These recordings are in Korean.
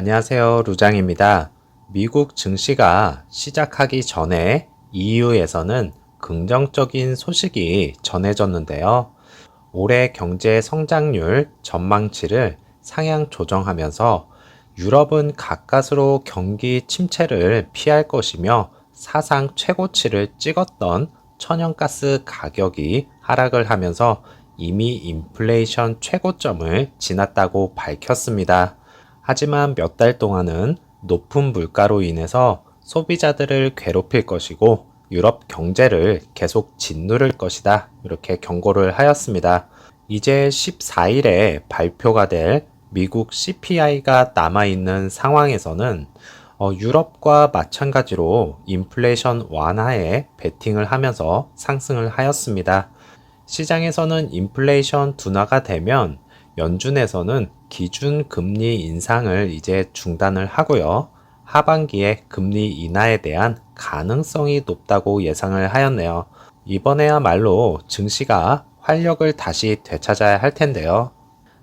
안녕하세요. 루장입니다. 미국 증시가 시작하기 전에 EU에서는 긍정적인 소식이 전해졌는데요. 올해 경제 성장률 전망치를 상향 조정하면서 유럽은 가까스로 경기 침체를 피할 것이며 사상 최고치를 찍었던 천연가스 가격이 하락을 하면서 이미 인플레이션 최고점을 지났다고 밝혔습니다. 하지만 몇 달 동안은 높은 물가로 인해서 소비자들을 괴롭힐 것이고 유럽 경제를 계속 짓누를 것이다. 이렇게 경고를 하였습니다. 이제 14일에 발표가 될 미국 CPI가 남아있는 상황에서는 어, 유럽과 마찬가지로 인플레이션 완화에 베팅을 하면서 상승을 하였습니다. 시장에서는 인플레이션 둔화가 되면 연준에서는 기준 금리 인상을 이제 중단을 하고요. 하반기에 금리 인하에 대한 가능성이 높다고 예상을 하였네요. 이번에야말로 증시가 활력을 다시 되찾아야 할 텐데요.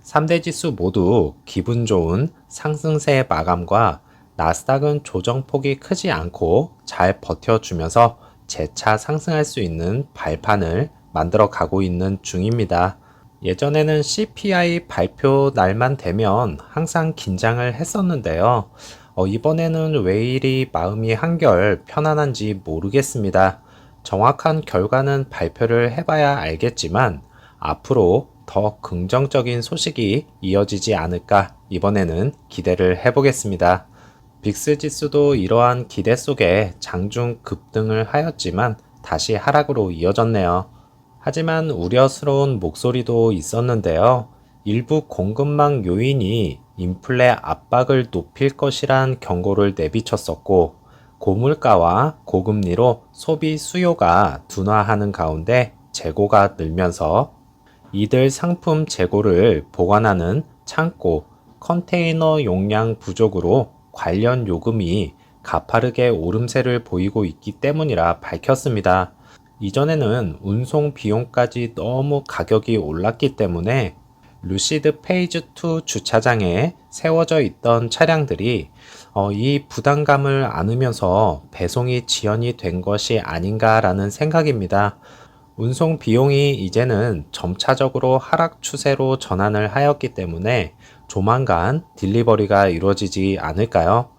3대 지수 모두 기분 좋은 상승세 마감과 나스닥은 조정폭이 크지 않고 잘 버텨주면서 재차 상승할 수 있는 발판을 만들어 가고 있는 중입니다. 예전에는 CPI 발표 날만 되면 항상 긴장을 했었는데요. 어, 이번에는 왜 이리 마음이 한결 편안한지 모르겠습니다. 정확한 결과는 발표를 해봐야 알겠지만 앞으로 더 긍정적인 소식이 이어지지 않을까 이번에는 기대를 해보겠습니다. 빅스 지수도 이러한 기대 속에 장중 급등을 하였지만 다시 하락으로 이어졌네요. 하지만 우려스러운 목소리도 있었는데요. 일부 공급망 요인이 인플레 압박을 높일 것이란 경고를 내비쳤었고, 고물가와 고금리로 소비 수요가 둔화하는 가운데 재고가 늘면서 이들 상품 재고를 보관하는 창고, 컨테이너 용량 부족으로 관련 요금이 가파르게 오름세를 보이고 있기 때문이라 밝혔습니다. 이전에는 운송 비용까지 너무 가격이 올랐기 때문에 루시드 페이즈 2 주차장에 세워져 있던 차량들이 어, 이 부담감을 안으면서 배송이 지연이 된 것이 아닌가라는 생각입니다. 운송 비용이 이제는 점차적으로 하락 추세로 전환을 하였기 때문에 조만간 딜리버리가 이루어지지 않을까요?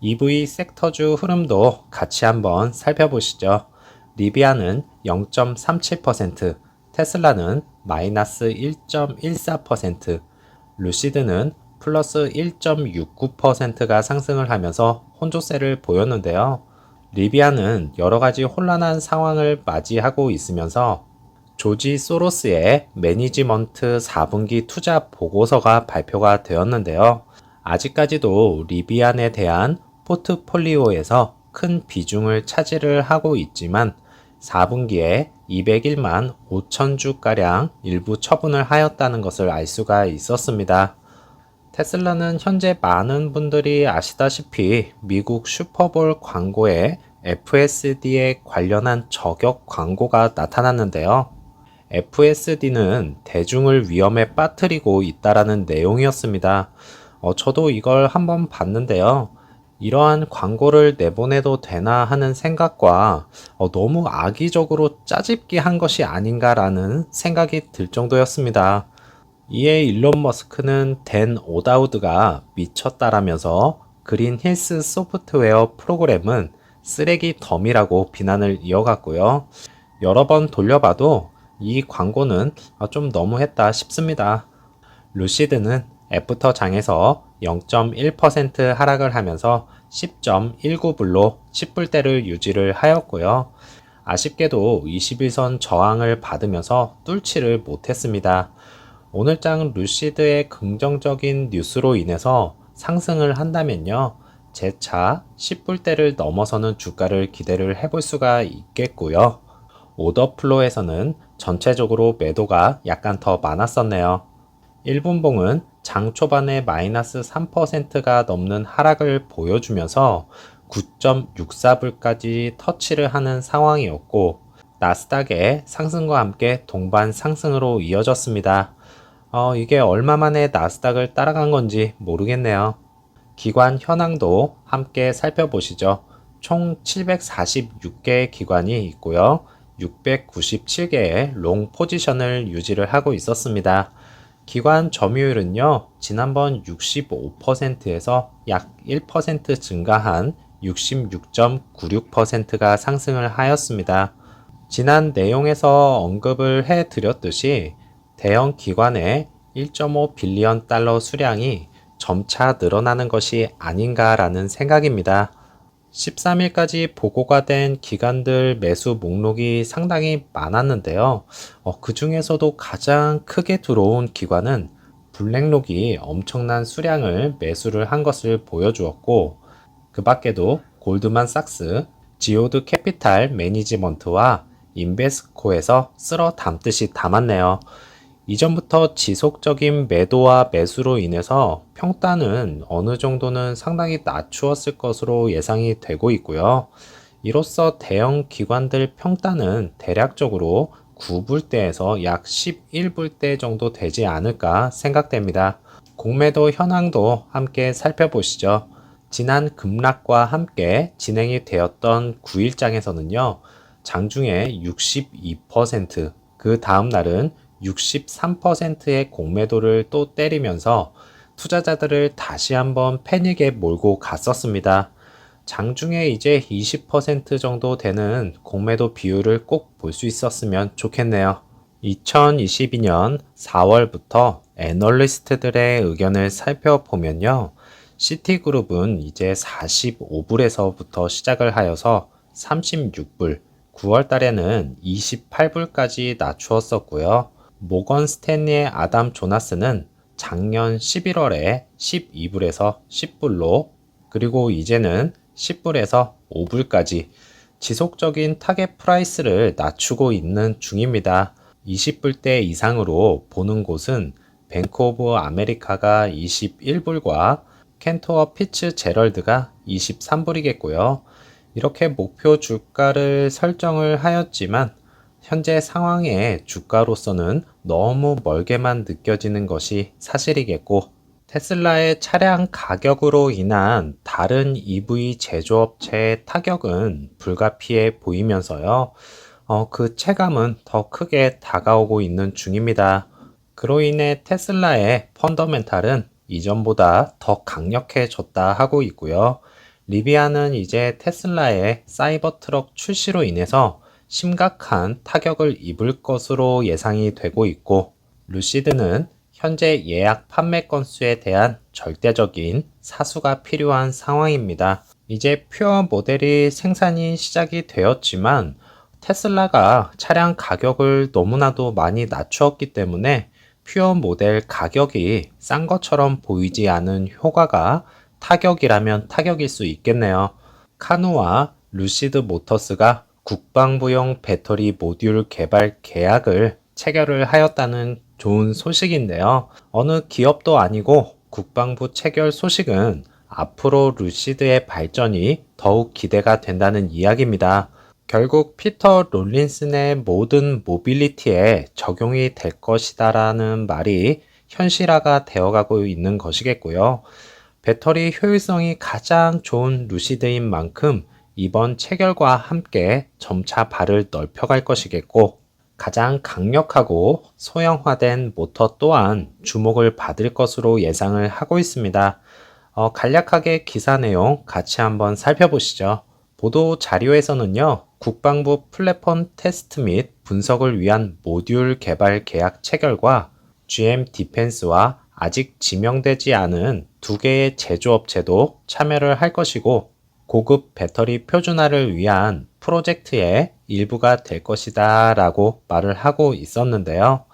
EV 섹터주 흐름도 같이 한번 살펴보시죠. 리비아는 0.37%, 테슬라는 마이너스 1.14%, 루시드는 플러스 1.69%가 상승을 하면서 혼조세를 보였는데요. 리비아는 여러 가지 혼란한 상황을 맞이하고 있으면서 조지 소로스의 매니지먼트 4분기 투자 보고서가 발표가 되었는데요. 아직까지도 리비안에 대한 포트폴리오에서 큰 비중을 차지를 하고 있지만 4분기에 201만 5천 주가량 일부 처분을 하였다는 것을 알 수가 있었습니다. 테슬라는 현재 많은 분들이 아시다시피 미국 슈퍼볼 광고에 FSD에 관련한 저격 광고가 나타났는데요. FSD는 대중을 위험에 빠뜨리고 있다라는 내용이었습니다. 어, 저도 이걸 한번 봤는데요. 이러한 광고를 내보내도 되나 하는 생각과 어, 너무 악의적으로 짜집기 한 것이 아닌가라는 생각이 들 정도였습니다. 이에 일론 머스크는 댄 오다우드가 미쳤다라면서 그린 힐스 소프트웨어 프로그램은 쓰레기 덤이라고 비난을 이어갔고요. 여러 번 돌려봐도 이 광고는 아, 좀 너무했다 싶습니다. 루시드는 애프터 장에서 0.1% 하락을 하면서 10.19불로 10불대를 유지를 하였고요. 아쉽게도 21선 저항을 받으면서 뚫지를 못했습니다. 오늘장 루시드의 긍정적인 뉴스로 인해서 상승을 한다면요. 재차 10불대를 넘어서는 주가를 기대를 해볼 수가 있겠고요. 오더플로에서는 전체적으로 매도가 약간 더 많았었네요. 1분봉은 장 초반에 마이너스 3%가 넘는 하락을 보여주면서 9.64불까지 터치를 하는 상황이었고 나스닥의 상승과 함께 동반 상승으로 이어졌습니다. 어, 이게 얼마 만에 나스닥을 따라간 건지 모르겠네요. 기관 현황도 함께 살펴보시죠. 총 746개의 기관이 있고요. 697개의 롱 포지션을 유지를 하고 있었습니다. 기관 점유율은요, 지난번 65%에서 약 1% 증가한 66.96%가 상승을 하였습니다. 지난 내용에서 언급을 해 드렸듯이 대형 기관의 1.5 빌리언 달러 수량이 점차 늘어나는 것이 아닌가라는 생각입니다. 13일까지 보고가 된 기관들 매수 목록이 상당히 많았는데요. 어, 그 중에서도 가장 크게 들어온 기관은 블랙록이 엄청난 수량을 매수를 한 것을 보여주었고, 그 밖에도 골드만삭스, 지오드 캐피탈 매니지먼트와 인베스코에서 쓸어 담듯이 담았네요. 이전부터 지속적인 매도와 매수로 인해서 평단은 어느 정도는 상당히 낮추었을 것으로 예상이 되고 있고요. 이로써 대형 기관들 평단은 대략적으로 9불대에서 약 11불대 정도 되지 않을까 생각됩니다. 공매도 현황도 함께 살펴보시죠. 지난 급락과 함께 진행이 되었던 9일장에서는요, 장중에 62%, 그 다음 날은 63%의 공매도를 또 때리면서 투자자들을 다시 한번 패닉에 몰고 갔었습니다. 장중에 이제 20% 정도 되는 공매도 비율을 꼭 볼 수 있었으면 좋겠네요. 2022년 4월부터 애널리스트들의 의견을 살펴보면요. 시티그룹은 이제 45불에서부터 시작을 하여서 36불, 9월 달에는 28불까지 낮추었었고요. 모건 스탠리의 아담 조나스는 작년 11월에 12불에서 10불로 그리고 이제는 10불에서 5불까지 지속적인 타겟 프라이스를 낮추고 있는 중입니다. 20불대 이상으로 보는 곳은 뱅크 오브 아메리카가 21불과 켄토어 피츠 제럴드가 23불이겠고요. 이렇게 목표 주가를 설정을 하였지만 현재 상황의 주가로서는 너무 멀게만 느껴지는 것이 사실이겠고 테슬라의 차량 가격으로 인한 다른 EV 제조업체의 타격은 불가피해 보이면서요. 어, 그 체감은 더 크게 다가오고 있는 중입니다. 그로 인해 테슬라의 펀더멘탈은 이전보다 더 강력해졌다 하고 있고요. 리비아는 이제 테슬라의 사이버 트럭 출시로 인해서 심각한 타격을 입을 것으로 예상이 되고 있고, 루시드는 현재 예약 판매 건수에 대한 절대적인 사수가 필요한 상황입니다. 이제 퓨어 모델이 생산이 시작이 되었지만 테슬라가 차량 가격을 너무나도 많이 낮추었기 때문에 퓨어 모델 가격이 싼 것처럼 보이지 않은 효과가 타격이라면 타격일 수 있겠네요. 카누와 루시드 모터스가 국방부용 배터리 모듈 개발 계약을 체결을 하였다는 좋은 소식인데요. 어느 기업도 아니고 국방부 체결 소식은 앞으로 루시드의 발전이 더욱 기대가 된다는 이야기입니다. 결국 피터 롤린슨의 모든 모빌리티에 적용이 될 것이다라는 말이 현실화가 되어가고 있는 것이겠고요. 배터리 효율성이 가장 좋은 루시드인 만큼 이번 체결과 함께 점차 발을 넓혀갈 것이겠고 가장 강력하고 소형화된 모터 또한 주목을 받을 것으로 예상을 하고 있습니다. 어, 간략하게 기사 내용 같이 한번 살펴보시죠. 보도 자료에서는요, 국방부 플랫폼 테스트 및 분석을 위한 모듈 개발 계약 체결과 GM 디펜스와 아직 지명되지 않은 두 개의 제조업체도 참여를 할 것이고 고급 배터리 표준화를 위한 프로젝트의 일부가 될 것이다 라고 말을 하고 있었는데요.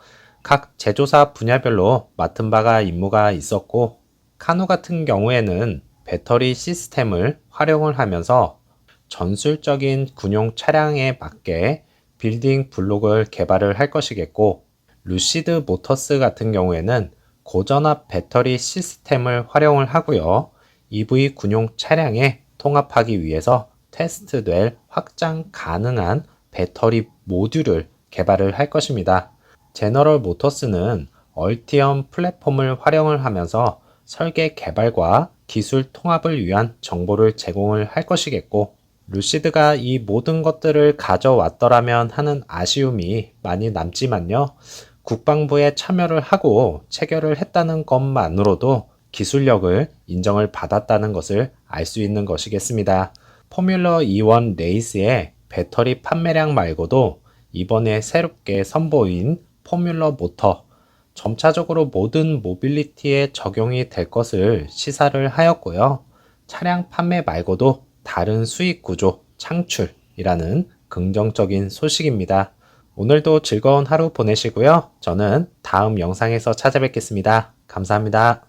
각 제조사 분야별로 맡은 바가 임무가 있었고, 카누 같은 경우에는 배터리 시스템을 활용을 하면서 전술적인 군용 차량에 맞게 빌딩 블록을 개발을 할 것이겠고, 루시드 모터스 같은 경우에는 고전압 배터리 시스템을 활용을 하고요. EV 군용 차량에 통합하기 위해서 테스트될 확장 가능한 배터리 모듈을 개발을 할 것입니다. 제너럴 모터스는 얼티엄 플랫폼을 활용을 하면서 설계 개발과 기술 통합을 위한 정보를 제공을 할 것이겠고, 루시드가 이 모든 것들을 가져왔더라면 하는 아쉬움이 많이 남지만요. 국방부에 참여를 하고 체결을 했다는 것만으로도 기술력을 인정을 받았다는 것을 알 수 있는 것이겠습니다. 포뮬러 E1 레이스의 배터리 판매량 말고도 이번에 새롭게 선보인 포뮬러 모터 점차적으로 모든 모빌리티에 적용이 될 것을 시사를 하였고요. 차량 판매 말고도 다른 수익 구조 창출이라는 긍정적인 소식입니다. 오늘도 즐거운 하루 보내시고요. 저는 다음 영상에서 찾아뵙겠습니다. 감사합니다.